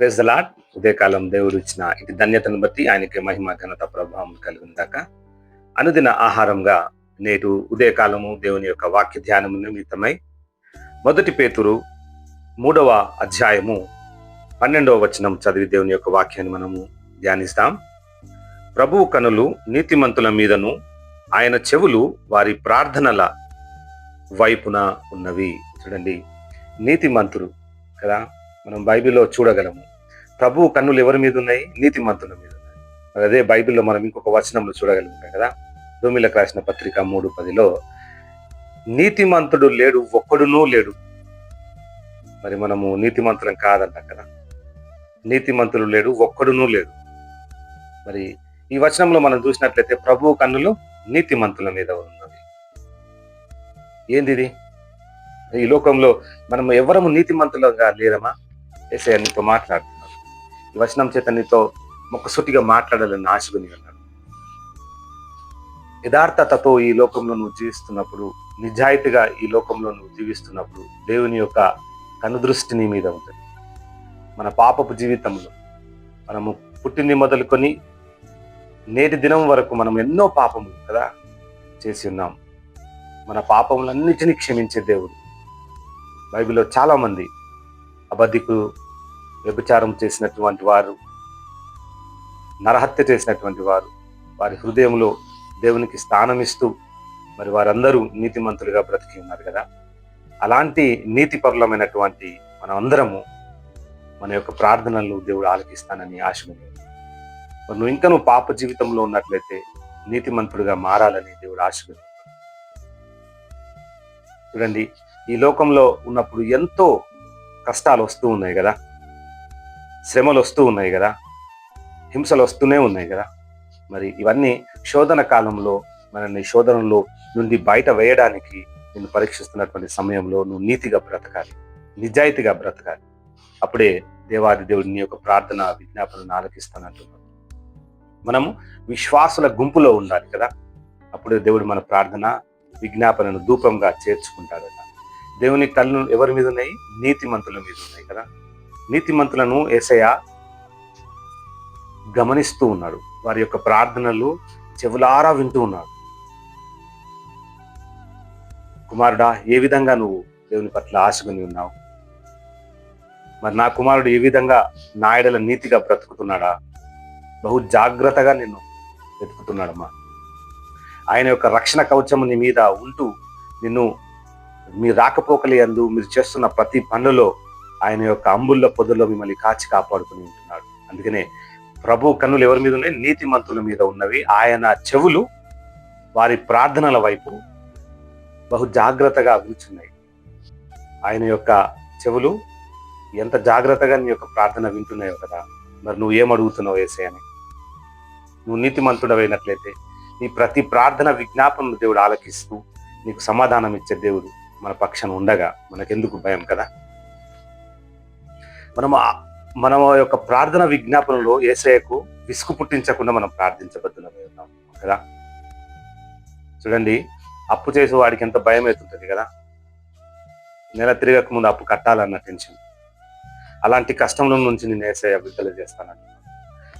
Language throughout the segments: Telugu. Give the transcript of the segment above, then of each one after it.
ప్రేజ్ ద లాట్ ఉదయకాలం దేవుడు ఇచ్చిన ఇది ధన్యతను బట్టి ఆయనకి మహిమ ఘనత ప్రభావం కలిగిందాక అనుదిన ఆహారంగా నేడు ఉదయకాలము దేవుని యొక్క వాక్య ధ్యానము నిమిత్తమై మొదటి పేతురు మూడవ అధ్యాయము పన్నెండవ వచనం చదివి దేవుని యొక్క వాక్యాన్ని మనము ధ్యానిస్తాం. ప్రభువు కనులు నీతిమంతుల మీదను ఆయన చెవులు వారి ప్రార్థనల వైపున ఉన్నవి. చూడండి నీతిమంతులు కదా? మనం బైబిల్లో చూడగలము. ప్రభువు కన్నులు ఎవరి మీద ఉన్నాయి? నీతిమంతుల మీద ఉన్నాయి. అదే బైబిల్లో మనం ఇంకొక వచనంలో చూడగలుగుతాం కదా? భూమిలకు రాసిన పత్రిక మూడు పదిలో నీతిమంతుడు లేడు ఒక్కడునూ లేడు. మరి మనము నీతిమంతులం కాదంటాం కదా? నీతిమంతులు లేడు ఒక్కడునూ లేడు. మరి ఈ వచనంలో మనం చూసినట్లయితే ప్రభు కన్నులు నీతిమంతుల మీద ఉన్నవి. ఏంది ఇది ఈ లోకంలో మనం ఎవరము నీతిమంతులుగా లేరమా ఏసయ్య నీతో మాట్లాడుతుంది ఈ వచనం చేత నీతో మాట్లాడాలని ఆశకుని అన్నాడు యథార్థతతో ఈ లోకంలో నువ్వు జీవిస్తున్నప్పుడు నిజాయితీగా ఈ లోకంలో నువ్వు జీవిస్తున్నప్పుడు దేవుని యొక్క కనుదృష్టి నీ మీద ఉంటుంది. మన పాపపు జీవితంలో మనము పుట్టింది మొదలుకొని నేటి దినం వరకు మనం ఎన్నో పాపములు కదా చేసి ఉన్నాం. మన పాపములన్నిటినీ క్షమించే దేవుడు. బైబిల్లో చాలామంది అబద్ధికులు వ్యభిచారం చేసినటువంటి వారు నరహత్య చేసినటువంటి వారు వారి హృదయంలో దేవునికి స్థానం ఇస్తూ మరి వారందరూ నీతిమంతులుగా బ్రతికి ఉన్నారు కదా. అలాంటి నీతిపరులమైనటువంటి మనం అందరము మన యొక్క ప్రార్థనలు దేవుడు ఆలకిస్తానని ఆశమని మరి నువ్వు ఇంకా నువ్వు పాప జీవితంలో ఉన్నట్లయితే నీతిమంతుడిగా మారాలని దేవుడు ఆశమని చూడండి ఈ లోకంలో ఉన్నప్పుడు ఎంతో కష్టాలు వస్తూ ఉన్నాయి కదా. శ్రమలు వస్తూ ఉన్నాయి కదా. హింసలు వస్తూనే ఉన్నాయి కదా. మరి ఇవన్నీ శోధన కాలంలో మనల్ని శోధనలో నుండి బయట వేయడానికి నిన్ను పరీక్షిస్తున్నటువంటి సమయంలో నువ్వు నీతిగా బ్రతకాలి. నిజాయితీగా బ్రతకాలి. అప్పుడే దేవాది దేవుడు నీ యొక్క ప్రార్థన విజ్ఞాపనను ఆలకిస్తానంటున్నాడు. మనము విశ్వాసుల గుంపులో ఉండాలి కదా. అప్పుడే దేవుడు మన ప్రార్థన విజ్ఞాపనను ధూపంగా చేర్చుకుంటాడు దేవుని కళ్ళు ఎవరి మీద ఉన్నాయి? నీతిమంతుల మీద ఉన్నాయి కదా. నీతిమంతులను ఏసయ గమనిస్తూ ఉన్నాడు. వారి యొక్క ప్రార్థనలు చెవులారా వింటూ ఉన్నాడు. కుమారుడా ఏ విధంగా నువ్వు దేవుని పట్ల ఆశకొని ఉన్నావు? మరి నా కుమారుడు ఏ విధంగా నాయడల నీతిగా బ్రతుకుతున్నాడా? బహు జాగ్రత్తగా నిన్ను వెతుకుతున్నాడమ్మా. ఆయన యొక్క రక్షణ కవచము నీ మీద ఉంటూ నిన్ను మీ రాకపోకలి అందు మీరు చేస్తున్న ప్రతి పనులలో ఆయన యొక్క అంబుల్ల పొదల్లో మిమ్మల్ని కాచి కాపాడుకుని ఉంటున్నాడు. అందుకనే ప్రభు కన్నులు ఎవరి మీద ఉన్నాయి? నీతిమంతుల మీద ఉన్నవి. ఆయన చెవులు వారి ప్రార్థనల వైపు బహు జాగ్రత్తగా వింటున్నాయి ఆయన యొక్క చెవులు ఎంత జాగ్రత్తగా నీ యొక్క ప్రార్థన వింటున్నాయో కదా. మరి నువ్వు ఏం అడుగుతున్నావు వేసే అని నువ్వు నీతిమంతుడవైనట్లయితే నీ ప్రతి ప్రార్థన విజ్ఞాపనను దేవుడు ఆలకిస్తూ నీకు సమాధానం ఇచ్చే దేవుడు మన పక్షం ఉండగా మనకెందుకు భయం కదా? మనం మన యొక్క ప్రార్థన విజ్ఞాపనలో ఏసయ్యకు విసుగు పుట్టించకుండా మనం ప్రార్థించబద్దులమై ఉన్నాం కదా? చూడండి అప్పు చేసే వాడికి ఎంత భయం అవుతుంటుంది కదా? నెల తిరగక ముందు అప్పు కట్టాలన్న టెన్షన్ అలాంటి కష్టంలో నుంచి నేను ఏసయ్య విడుదల చేస్తానంటున్నాను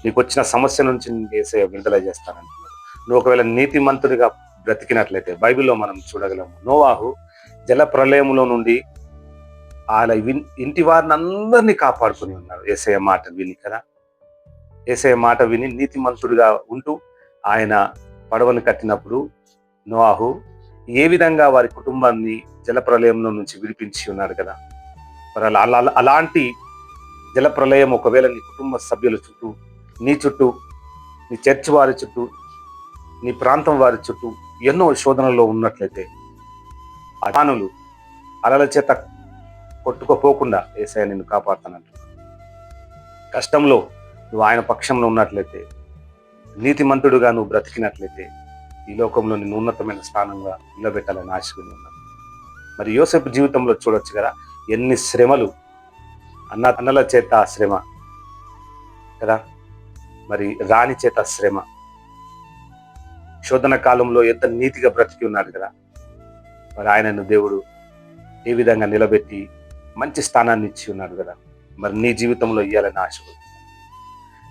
నీకు వచ్చిన సమస్య నుంచి నేను ఏసయ్య విడుదల చేస్తానంటున్నాను నువ్వు ఒకవేళ నీతిమంతుడిగా బ్రతికినట్లయితే బైబిల్లో మనం చూడగలము. నోవాహు జల ప్రళయంలో నుండి ఆయన ఇంటి వారిని అందరినీ కాపాడుకుని ఉన్నారు. ఏసయ మాట విని కదా? ఏసయ మాట విని నీతిమంతుడిగా ఉంటూ ఆయన పడవను కట్టినప్పుడు నోహు ఏ విధంగా వారి కుటుంబాన్ని జలప్రలయంలో నుంచి విడిపించి ఉన్నారు కదా? మరి అలా అలా- అలాంటి జలప్రలయం ఒకవేళ నీ కుటుంబ సభ్యుల చుట్టూ నీ చుట్టూ నీ చర్చ్ వారి చుట్టూ నీ ప్రాంతం వారి చుట్టూ ఎన్నో శోధనలో ఉన్నట్లయితే అటానులు అలల చేత కొట్టుకోపోకుండా ఏసయ్య నిన్ను కాపాడుతానంట కష్టంలో నువ్వు ఆయన పక్షంలో ఉన్నట్లయితే నీతిమంతుడుగా నువ్వు బ్రతికినట్లయితే ఈ లోకంలో నిన్ను ఉన్నతమైన స్థానంగా నిలబెట్టాలని ఆశకుని ఉన్నాను. మరి యోసేపు జీవితంలో చూడొచ్చు కదా ఎన్ని శ్రమలు అన్న అన్నల చేత శ్రమ కదా? మరి రాణి చేత శ్రమ. శోధన కాలంలో ఎంత నీతిగా బ్రతికి ఉన్నాడు కదా? మరి ఆయనను దేవుడు ఏ విధంగా నిలబెట్టి మంచి స్థానాన్ని ఇచ్చి ఉన్నాడు కదా. మరి నీ జీవితంలో ఇవ్వాలని ఆశ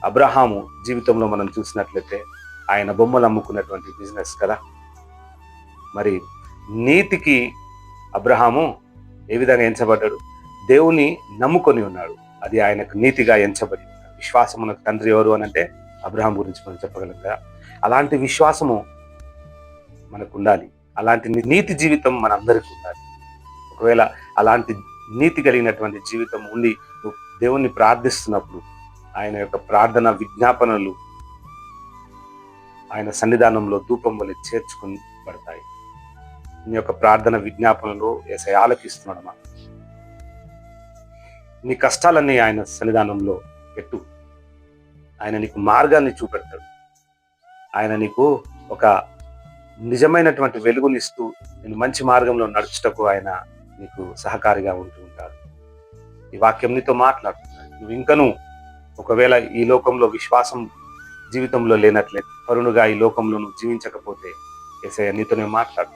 అబ్రహాము జీవితంలో మనం చూసినట్లయితే ఆయన బొమ్మలు అమ్ముకున్నటువంటి బిజినెస్ కదా. మరి నీతికి అబ్రహాము ఏ విధంగా ఎంచబడ్డాడు? దేవుని నమ్ముకొని ఉన్నాడు. అది ఆయనకు నీతిగా ఎంచబడి ఉన్నాడు. విశ్వాసమునకు తండ్రి ఎవరు అని అంటే అబ్రహాం గురించి మనం చెప్పగలం కదా. అలాంటి విశ్వాసము మనకు ఉండాలి. అలాంటి నీతి జీవితం మనందరికీ ఉండాలి. ఒకవేళ అలాంటి నీతి కలిగినటువంటి జీవితం ఉండి నువ్వు దేవుణ్ణి ప్రార్థిస్తున్నప్పుడు ఆయన యొక్క ప్రార్థన విజ్ఞాపనలు ఆయన సన్నిధానంలో ధూపం వల్ల చేర్చుకుని పడతాయి నీ యొక్క ప్రార్థన విజ్ఞాపనలో ఏసై ఆలకిస్తున్నాడమ్మా నీ కష్టాలన్నీ ఆయన సన్నిధానంలో పెట్టు. ఆయన నీకు మార్గాన్ని చూపెడతాడు. ఆయన నీకు ఒక నిజమైనటువంటి వెలుగునిస్తూ నేను మంచి మార్గంలో నడుచుటకు ఆయన నీకు సహకారిగా ఉంటూ ఉంటాడు ఈ వాక్యం నీతో మాట్లాడుతున్నాడు. నువ్వు ఇంకను ఒకవేళ ఈ లోకంలో విశ్వాసం జీవితంలో లేనట్లయితే పరుణుగా ఈ లోకంలో నువ్వు జీవించకపోతే ఏసయ్య నీతోనే మాట్లాడు.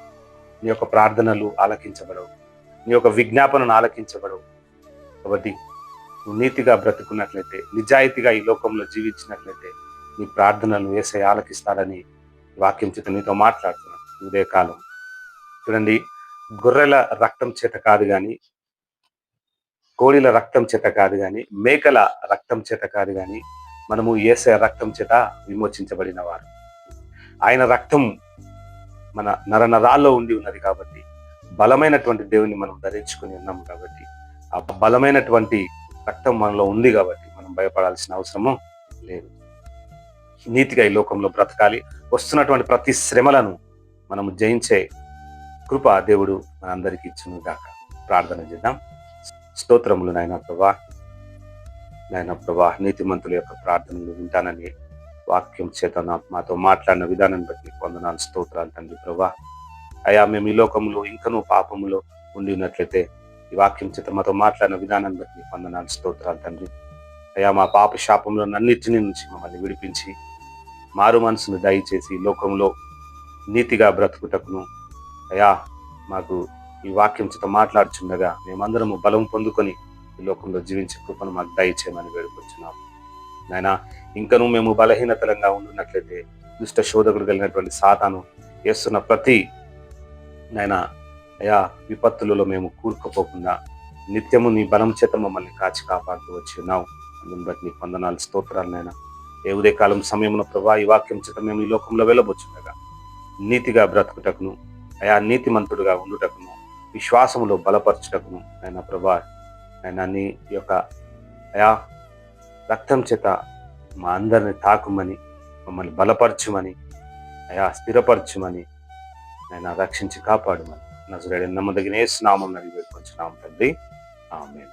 నీ యొక్క ప్రార్థనలు ఆలకించబడవు. నీ యొక్క విజ్ఞాపనను ఆలకించబడవు. కాబట్టి నువ్వు నీతిగా బ్రతుకున్నట్లయితే నిజాయితీగా ఈ లోకంలో జీవించినట్లయితే నీ ప్రార్థనలు ఏసై ఆలకిస్తాడని వాక్యం చేత నీతో మాట్లాడుతున్నాను ఉదయకాలం చూడండి గొర్రెల రక్తం చేత కాదు కానీ కోడిల రక్తం చేత కాదు కానీ మేకల రక్తం చేత కాదు కానీ మనము ఏసే రక్తం చేత విమోచించబడిన వారు. ఆయన రక్తం మన నరనరాల్లో ఉండి ఉన్నది కాబట్టి బలమైనటువంటి దేవుని మనం ధరించుకుని ఉన్నాం కాబట్టి ఆ బలమైనటువంటి రక్తం మనలో ఉంది కాబట్టి మనం భయపడాల్సిన అవసరము లేదు. నీతిగా ఈ లోకంలో బ్రతకాలి. వస్తున్నటువంటి ప్రతి శ్రమలను మనము జయించే కృప దేవుడు మనందరికి ఇచ్చును గాక ప్రార్థన చేద్దాం. స్తోత్రములు నాయన ప్రభా. నాయన ప్రభా నీతిమంతుల యొక్క ప్రార్థనలు వింటానని వాక్యం చేత మాతో మాట్లాడిన విధానం బట్టి నీకు వందనాలు స్తోత్రాలు తండ్రి ప్రభా. అయా మేము ఈ లోకంలో ఇంకనూ పాపములో ఉండినట్లయితే ఈ వాక్యం చేత మాతో మాట్లాడిన విధానాన్ని బట్టి నీకు వందనాలు స్తోత్రాలు తండ్రి. అయా మా పాప శాపంలో నన్నిటిని నుంచి మమ్మల్ని విడిపించి మారు మనసును దయచేసి లోకంలో నీతిగా బ్రతుకుటకును అయా మాకు ఈ వాక్యం చేత మాట్లాడుచుండగా మేమందరము బలం పొందుకొని ఈ లోకంలో జీవించే కృపను మాకు దయచేయమని వేడుకొచ్చున్నాం. నాయన ఇంకనూ మేము బలహీనతలంగా ఉండున్నట్లయితే దుష్ట శోధకుడు కలిగినటువంటి సాతాను చేస్తున్న ప్రతి నాయన అయా విపత్తులలో మేము కూరుకుపోకుండా నిత్యము నీ బలం చేత మమ్మల్ని కాచి కాపాడుతూ వచ్చి ఉన్నావు. అందుని బట్టి నీ వందనాలు స్తోత్రాలు నాయన. ఏ ఉదయకాలం సమయంలో ప్రభా ఈ వాక్యం చేత మేము ఈ లోకంలో వెళ్ళబోచుండగా నీతిగా బ్రతుకుటకును అయా నీతిమంతుడుగా ఉండుటకును విశ్వాసములో బలపరచుటకును ఆయన ప్రభా ఆయన నీ యొక్క అయా రక్తం చేత మా అందరిని తాకుమని మమ్మల్ని బలపరచుమని అయా స్థిరపరచుమని ఆయన రక్షించి కాపాడుమని. నజరేడు నమ్మదగిన ఏ స్నామం అడిగి పెట్టుకొచ్చున్నాం తండ్రి. ఆమె